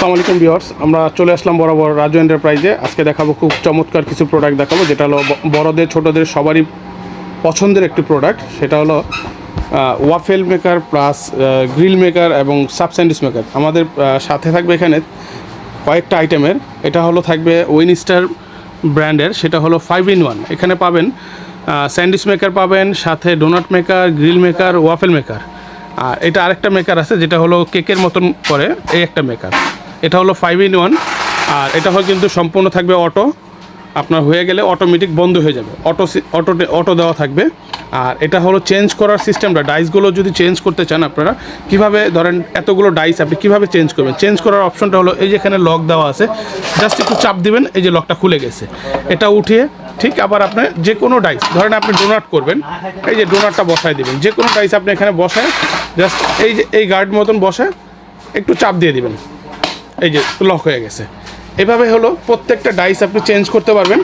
আসসালামু আলাইকুম ভিউয়ার্স, আমরা চলে আসলাম বরাবর রাজু এন্টারপ্রাইজে। আজকে দেখাবো খুব চমৎকার কিছু প্রোডাক্ট দেখাবো, যেটা হলো বড়দের, ছোটদের সবারই পছন্দের একটি প্রোডাক্ট সেটা হলো waffle maker plus grill maker এবং সাব স্যান্ডউইচ মেকার আমাদের সাথে থাকবে এখানে কয়েকটা আইটেমের এটা হলো থাকবে উইনস্টার ব্র্যান্ডের সেটা হলো ফাইভ ইন ওয়ান এখানে পাবেন স্যান্ডউইচ মেকার পাবেন, সাথে donut maker grill maker waffle maker আর এটা আরেকটা মেকার আছে, যেটা হলো কেকের মতন করে, এই একটা মেকার এটা হলো ফাইভ ইন ওয়ান আর এটা হলো কিন্তু সম্পূর্ণ থাকবে অটো আপনার হয়ে গেলে অটোমেটিক বন্ধ হয়ে যাবে। অটো অটো অটো দেওয়া থাকবে। আর এটা হলো চেঞ্জ করার সিস্টেমটা ডাইসগুলো যদি চেঞ্জ করতে চান আপনারা, কীভাবে ধরেন এতগুলো ডাইস আপনি কীভাবে চেঞ্জ করবেন? চেঞ্জ করার অপশনটা হলো এই যে এখানে লক দেওয়া আছে। জাস্ট একটু চাপ দিবেন, এই যে লকটা খুলে গেছে। এটা উঠিয়ে, ঠিক আবার আপনি যে কোনো ডাইস ধরেন আপনি ডোনাট করবেন, এই যে ডোনাটটা বসায় দিবেন। যে কোনো ডাইস আপনি এখানে বসায় জাস্ট এই যে এই গার্ড মতন বসে একটু চাপ দিয়ে দিবেন। এই যে লক হয়ে গেছে। এভাবে হলো প্রত্যেকটা ডাইস আপনি চেঞ্জ করতে পারবেন।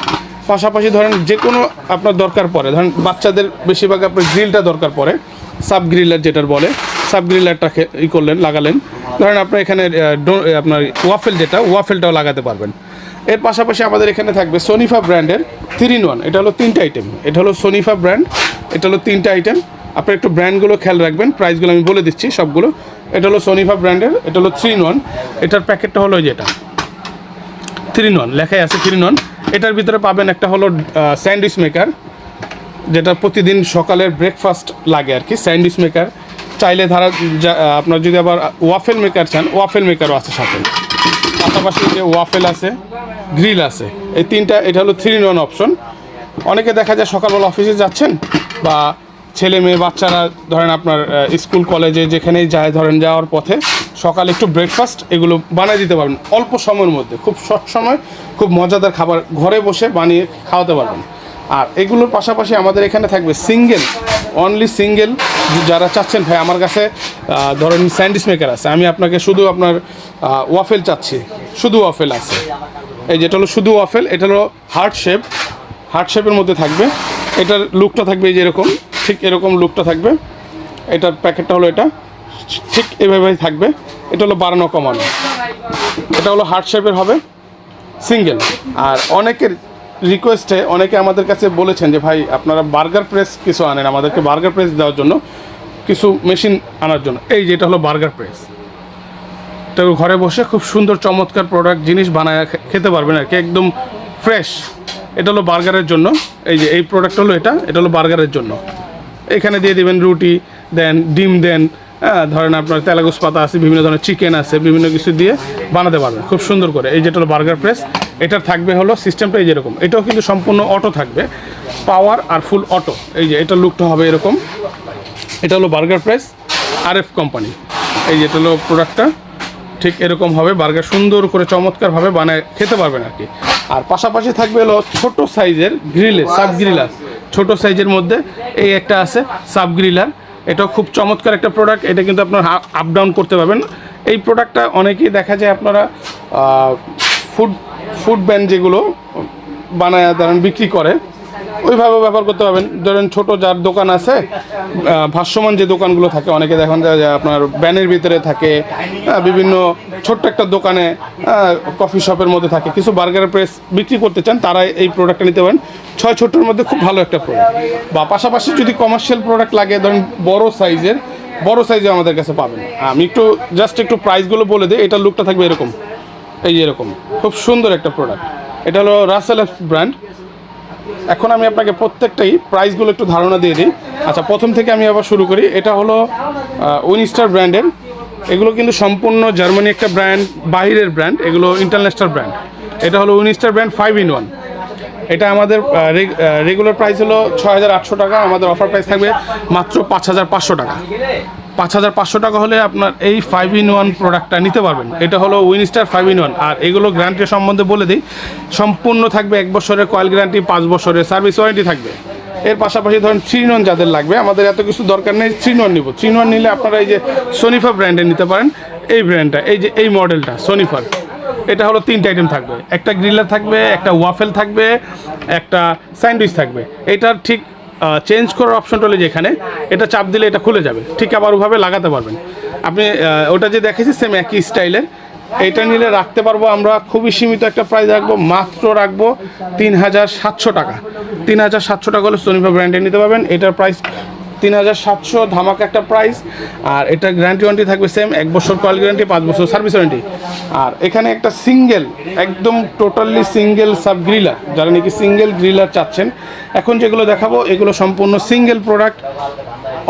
পাশাপাশি ধরেন যে কোনো আপনার দরকার পড়ে, ধরেন বাচ্চাদের বেশিরভাগ আপনার গ্রিলটা দরকার পড়ে সাব গ্রিলার যেটার বলে সাব গ্রিলারটাকে ই করলেন, লাগালেন। ধরেন আপনার এখানে আপনার ওয়াফেল যেটা ওয়াফেলটাও লাগাতে পারবেন। এর পাশাপাশি আমাদের এখানে থাকবে সোনিফা ব্র্যান্ডের থ্রি ইন ওয়ান এটা হলো তিনটা আইটেম এটা হলো সোনিফা ব্র্যান্ড এটা হলো তিনটা আইটেম আপনার একটু ব্র্যান্ডগুলো খেয়াল রাখবেন প্রাইসগুলো আমি বলে দিচ্ছি সবগুলো। এটা হলো সোনিফা ব্র্যান্ডের এটা হলো থ্রি ওয়ান এটার প্যাকেটটা হলো যেটা থ্রি নন লেখাই আছে থ্রি নন এটার ভিতরে পাবেন একটা হলো স্যান্ডউইচ মেকার যেটা প্রতিদিন সকালের ব্রেকফাস্ট লাগে আর কি স্যান্ডউইচ মেকার চাইলে ধারা আপনার যদি আবার ওয়াফেল মেকার চান ওয়াফেল মেকারও আছে সাথে। পাশাপাশি যে ওয়াফেল আছে গ্রিল আছে। এই তিনটা, এটা হলো থ্রি নন অপশন অনেকে দেখা যায় সকালবেলা অফিসে যাচ্ছেন বা ছেলে মেয়ে বাচ্চারা ধরেন আপনার স্কুল, কলেজে যেখানেই যায় ধরেন যাওয়ার পথে সকালে একটু ব্রেকফাস্ট এগুলো বানিয়ে দিতে পারবেন, অল্প সময়ের মধ্যে, খুব শর্ট সময়, খুব মজাদার খাবার ঘরে বসে বানিয়ে খাওয়াতে পারবেন। আর এগুলোর পাশাপাশি আমাদের এখানে থাকবে সিঙ্গেল অনলি সিঙ্গেল যারা চাচ্ছেন, ভাই, আমার কাছে ধরেন স্যান্ডউইচ মেকার আছে, আমি আপনাকে শুধু আপনার ওয়াফেল চাচ্ছি, শুধু ওয়াফেল আছে। এই যেটা হলো শুধু ওয়াফেল এটা হলো হার্ট শেপ হার্ট শেপের মধ্যে থাকবে, এটার লুকটা থাকবে এই যে এরকম। ঠিক এরকম লুকটা থাকবে। এটার প্যাকেটটা হলো এটা। ঠিক এভাবেই থাকবে। এটা হলো বাড়ানো কমানো এটা হলো হার্ট শেপের হবে। সিঙ্গেল আর অনেকের রিকোয়েস্টে অনেকে আমাদের কাছে বলেছেন যে, ভাই, আপনারা বার্গার প্রেস কিছু আনেন আমাদেরকে বার্গার প্রেস দেওয়ার জন্য, কিছু মেশিন আনার জন্য। এই যে, এটা হলো বার্গার প্রেস তো ঘরে বসে খুব সুন্দর, চমৎকার প্রোডাক্ট জিনিস বানায় খেতে পারবেন আর কি। একদম ফ্রেশ এটা হলো বার্গারের জন্য। এই যে, এই প্রোডাক্ট হলো এটা। এটা হলো বার্গারের জন্য। এখানে দিয়ে দিবেন রুটি, দেন ডিম, দেন হ্যাঁ ধরেন আপনার তেলাগুস পাতা আছে, বিভিন্ন ধরনের চিকেন আছে, বিভিন্ন কিছু দিয়ে বানাতে পারবেন। খুব সুন্দর করে। এই যেটা হলো বার্গার প্রেস এটার থাকবে হলো সিস্টেমটা এই যেরকম এটাও কিন্তু সম্পূর্ণ অটো থাকবে। পাওয়ার আর ফুল অটো এই যে এটা লুকটা হবে এরকম। এটা হলো burger press R F company এই যেটা হলো প্রোডাক্টটা ঠিক এরকম হবে। বার্গার সুন্দর করে, চমৎকারভাবে বানায় খেতে পারবেন আর কি। আর পাশাপাশি থাকবে হলো ছোট সাইজের গ্রিলের সাব গ্রিলার ছোট সাইজের মধ্যে এই একটা আছে, সাব গ্রিলার। এটাও খুব চমৎকার একটা প্রোডাক্ট এটা কিন্তু আপনার আপ ডাউন করতে পারবেন। এই প্রোডাক্টটা অনেকেই দেখা যায় আপনারা ফুড ফুড ব্যান্ড যেগুলো বানায়, ধরেন বিক্রি করে। ওইভাবে ব্যবহার করতে পারবেন। ধরেন ছোট যার দোকান আছে ভাষ্যমান যে দোকানগুলো থাকে, অনেকে দেখেন যে আপনার ব্যানের ভিতরে থাকে বিভিন্ন ছোট্ট একটা দোকানে কফি শপের মধ্যে থাকে। কিছু বার্গার প্রেস বিক্রি করতে চান, তারা এই প্রোডাক্টটা নিতে পারেন। ছয় ছোট্টর মধ্যে খুব ভালো একটা প্রোডাক্ট বা পাশাপাশি যদি কমার্শিয়াল প্রোডাক্ট লাগে, ধরেন বড় সাইজের বড় সাইজে আমাদের কাছে পাবেন। আমি একটু জাস্ট একটু প্রাইসগুলো বলে দিই এটার লুকটা থাকবে এরকম। এই এরকম। খুব সুন্দর একটা প্রোডাক্ট এটা হলো রাসেল ব্র্যান্ড এখন আমি আপনাকে প্রত্যেকটাই প্রাইসগুলো একটু ধারণা দিয়ে দিই। আচ্ছা প্রথম থেকে আমি আবার শুরু করি। এটা হলো উইনস্টার ব্র্যান্ডের এগুলো কিন্তু সম্পূর্ণ জার্মানি একটা ব্র্যান্ড বাইরের ব্র্যান্ড এগুলো ইন্টারন্যাশনাল ব্র্যান্ড এটা হলো Winstar brand five in one এটা আমাদের রেগুলার প্রাইস হলো ছয় হাজার আটশো টাকা। আমাদের অফার প্রাইস থাকবে মাত্র পাঁচ হাজার পাঁচশো টাকা। পাঁচ হাজার পাঁচশো টাকা হলে আপনার এই ফাইভ ইন ওয়ান প্রোডাক্টটা নিতে পারবেন। এটা হলো উইনস্টার ফাইভ ইন ওয়ান আর এগুলো গ্যারান্টি সম্বন্ধে বলে দিই, সম্পূর্ণ থাকবে এক বছরের কয়েল গ্যারান্টি পাঁচ বছরের সার্ভিস ওয়ারেন্টি থাকবে। এর পাশাপাশি ধরেন থ্রি নন যাদের লাগবে, আমাদের এত কিছু দরকার নেই থ্রি নন নিব। থ্রি নন নিলে আপনারা এই যে সোনিফা ব্র্যান্ডের নিতে পারেন। এই ব্র্যান্ডটা এই যে, এই মডেলটা সোনিফার এটা হলো তিনটা আইটেম থাকবে। একটা গ্রিলার থাকবে, একটা ওয়াফেল থাকবে, একটা স্যান্ডউইচ থাকবে। এটার ঠিক চেঞ্জ করার অপশনটা হলো যেখানে, এটা চাপ দিলে এটা খুলে যাবে। ঠিক আবার ওভাবে লাগাতে পারবেন। আপনি ওটা যে দেখেছি সেম একই স্টাইলের এটা নিলে রাখতে পারব আমরা খুবই সীমিত একটা প্রাইস রাখব, মাত্র রাখব তিন হাজার সাতশো টাকা। তিন হাজার সাতশো টাকা হলে সোনিফা ব্র্যান্ডে নিতে পারবেন। এটার প্রাইস তিন হাজার সাতশো ধামাকা একটা প্রাইস আর এটা গ্যারান্টি ওয়ারেন্টি থাকবে সেম এক বছর কয়েল গ্যারান্টি পাঁচ বছর সার্ভিস ওয়ারেন্টি আর এখানে একটা সিঙ্গেল একদম টোটালি সিঙ্গেল সাব গ্রিলার যারা নাকি সিঙ্গেল গ্রিলার চাচ্ছেন, এখন যেগুলো দেখাবো, এগুলো সম্পূর্ণ single product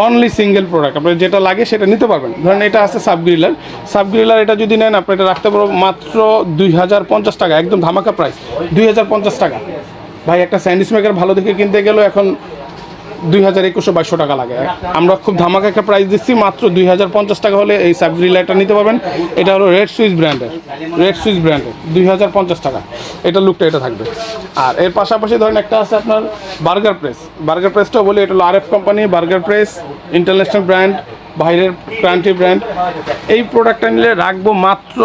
only single product আপনার যেটা লাগে সেটা নিতে পারবেন। ধরেন এটা আছে সাব গ্রিলার সাব গ্রিলার এটা যদি নেন আপনি এটা রাখতে পারব মাত্র দুই হাজার পঞ্চাশ টাকা, একদম ধামাকা প্রাইস দুই হাজার পঞ্চাশ টাকা। ভাই, একটা স্যান্ডউইচ মেকার ভালো দেখে কিনতে গেলেও এখন দুই হাজার একুশশো বাইশশো টাকা লাগে। আমরা খুব ধামাকা একটা প্রাইস দিচ্ছি, মাত্র দুই হাজার পঞ্চাশ টাকা হলে এই সাব লাইটটা নিতে পারবেন। এটা হলো রেড সুইচ ব্র্যান্ডের রেড সুইচ ব্র্যান্ডের দুই হাজার পঞ্চাশ টাকা। এটা লুকটা এটা থাকবে। আর এর পাশাপাশি ধরেন একটা আছে আপনার বার্গার প্রেস বার্গার প্রেসটাও বলি, এটা হলো R F company burger press international brand বাইরের ক্রান্তি ব্র্যান্ড এই প্রোডাক্টটা নিলে রাখব মাত্র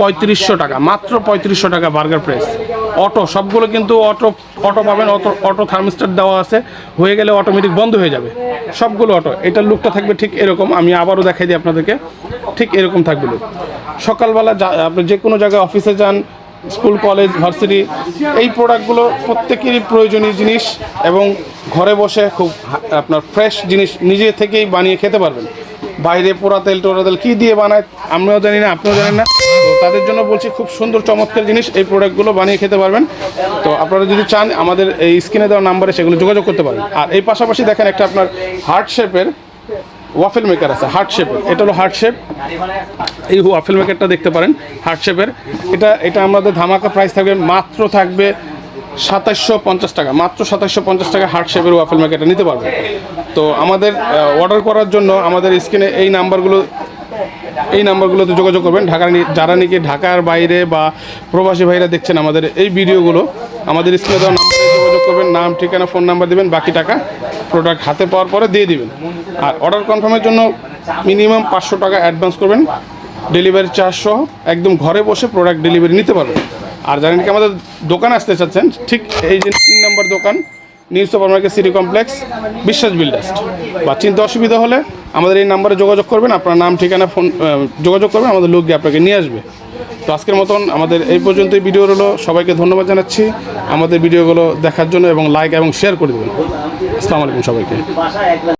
পঁয়ত্রিশশো টাকা, মাত্র পঁয়ত্রিশশো টাকা বার্গার প্রেস অটো, সবগুলো কিন্তু অটো অটো পাবেন, অটো অটো থার্মিস্টার দেওয়া আছে। হয়ে গেলে অটোমেটিক বন্ধ হয়ে যাবে। সবগুলো অটো, এটার লুকটা থাকবে ঠিক এরকম। আমি আবারও দেখাই দিই আপনাদেরকে। ঠিক এরকম থাকবে লুক সকালবেলা আপনি যে কোনো জায়গায় অফিসে যান স্কুল কলেজ ভার্সিটি এই প্রোডাক্টগুলো প্রত্যেকেরই প্রয়োজনীয় জিনিস এবং ঘরে বসে খুব আপনার ফ্রেশ জিনিস নিজে থেকেই বানিয়ে খেতে পারবেন। বাইরে পোড়া তেল, টোড়া তেল কী দিয়ে বানায় আমরাও জানি না, আপনিও জানেন না। তাদের জন্য বলছি খুব সুন্দর, চমৎকার জিনিস এই প্রোডাক্টগুলো বানিয়ে খেতে পারবেন। তো আপনারা যদি চান, আমাদের এই স্ক্রিনে দেওয়া নাম্বারে সেগুলো যোগাযোগ করতে পারেন আর এই পাশাপাশি দেখেন একটা আপনার হার্ট শেপের ওয়াফেল মেকার আছে হার্ট শেপের এটা হলো হার্ট শেপ এই ওয়াফেল মেকারটা দেখতে পারেন হার্ট শেপের এটা এটা আমাদের ধামাকা প্রাইস থাকবে, মাত্র থাকবে সাতাশশো পঞ্চাশ টাকা, মাত্র সাতাশশো পঞ্চাশ টাকা হার্ট শেপের ওয়াফেল মেকারটা নিতে পারবেন। তো আমাদের অর্ডার করার জন্য আমাদের স্ক্রিনে এই নাম্বারগুলো এই নাম্বারগুলোতে যোগাযোগ করবেন। ঢাকার যারা নাকি ঢাকার বাইরে বা প্রবাসী ভাইরা দেখছেন আমাদের এই ভিডিওগুলো, আমাদের স্ক্রিনে দেওয়া নাম্বারে যোগাযোগ করবেন। নাম, ঠিকানা, ফোন নাম্বার দেবেন, বাকি টাকা প্রোডাক্ট হাতে পাওয়ার পরে দিয়ে দিবেন। আর অর্ডার কনফার্মের জন্য মিনিমাম পাঁচশো টাকা অ্যাডভান্স করবেন। ডেলিভারি চার্জ সহ একদম ঘরে বসে প্রোডাক্ট ডেলিভারি নিতে পারবেন। আর যারা নাকি আমাদের দোকান আসতে চাচ্ছেন, ঠিক এই যে তিন নম্বর দোকান new super market city complex Biswas builders. বা চিনতে অসুবিধা হলে আমাদের এই নাম্বারে যোগাযোগ করবেন, আপনার নাম, ঠিকানা, ফোন যোগাযোগ করবেন, আমাদের লোক গিয়ে আপনাকে নিয়ে আসবে। তো আজকের মতন আমাদের এই পর্যন্তই ভিডিও হলো সবাইকে ধন্যবাদ জানাচ্ছি। আমাদের ভিডিওগুলো দেখার জন্য এবং লাইক এবং শেয়ার করে দেবেন। আসসালামু আলাইকুম সবাইকে।